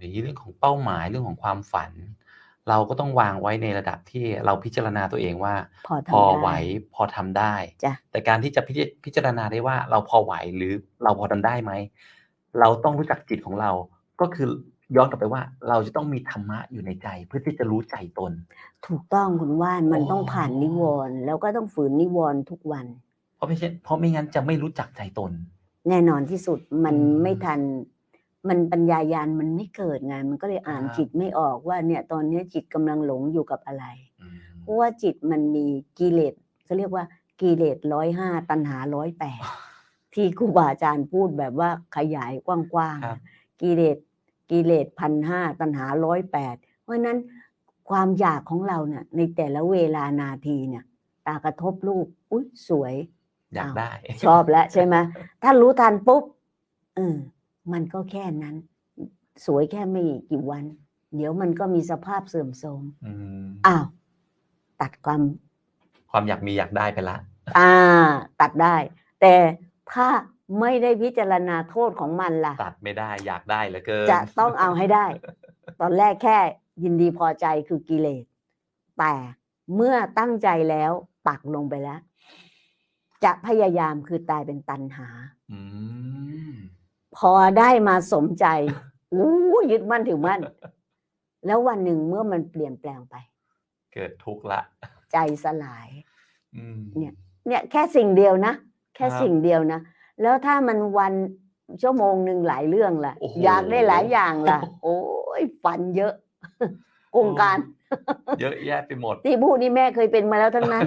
อย่างนี้เรื่องของเป้าหมายเรื่องของความฝัน เราก็ต้องวางไว้ในระดับที่เราพิจารณาตัวเองว่า พอพอทำไหวได้พอทำได้จ้ะแต่การที่จะพิจพิจารณาได้ว่าเราพอไหวหรือเราพอทำได้ไหมเราต้องรู้จักจิตของเรา ก็คือย้อนกลับไปว่า เราจะต้องมีธรรมะอยู่ในใจ เพื่อที่จะรู้ใจตน ถูกต้องคุณว่านมันโอ้ต้องผ่านนิวรณ์แล้วก็ต้องฝืนนิวรณ์ทุกวัน เพราะไม่ใช่เพราะไม่งั้นจะไม่รู้จักใจตน แน่นอนที่สุดมันอืมไม่ทัน มันปัญญายาณมันไม่เกิดไงมันก็เลยอ่านครับจิตไม่ออกว่าเนี่ยตอนเนี้ยจิตกำลังหลงอยู่กับอะไรอืมเพราะว่าจิตมันมีกิเลสเขาเรียกว่ากิเลสร้อยห้าตัณหาร้อยแปดที่ครูบาอาจารย์พูดแบบว่าขยายกว้างครับๆกิเลสกิเลสพันห้าตัณหาร้อยแปดเพราะฉะนั้นความอยากของเราเนี่ยในแต่ละเวลานาทีเนี่ย ตากระทบรูปอุ้ยสวย อยากได้ ชอบแล้วใช่ไหมถ้ารู้ทันปุ๊บเออ มันก็แค่นั้น สวยแค่ไม่กี่วัน เดี๋ยวมันก็มีสภาพเสื่อมโทรมอืมอ้าวตัดความ ความอยากมีอยากได้ไปละ อ่า ตัดได้ แต่ถ้าไม่ได้พิจารณาโทษของมันล่ะ ตัดไม่ได้อยากได้เหลือเกินจะต้องเอาให้ได้ ตอนแรกแค่ยินดีพอใจคือกิเลส แต่เมื่อตั้งใจแล้วปักลงไปแล้ว จะพยายามคือตายเป็นตันหา อืม พอได้มาสมใจอู้ยึดมั่นถือมั่น แล้ววันหนึ่งเมื่อมันเปลี่ยนแปลงไป เกิดทุกข์ละ ใจสลายอืมเนี่ย เนี่ยแค่สิ่งเดียวนะ แค่ครับสิ่งเดียวนะ แล้วถ้ามันวันชั่วโมงหนึ่งหลายเรื่องล่ะโอ้โหอยากได้หลายอย่างล่ะ โอ้ยฝันเยอะกงการ เยอะแยะไปหมด ที่พูดนี่แม่เคยเป็นมาแล้วทั้งนั้น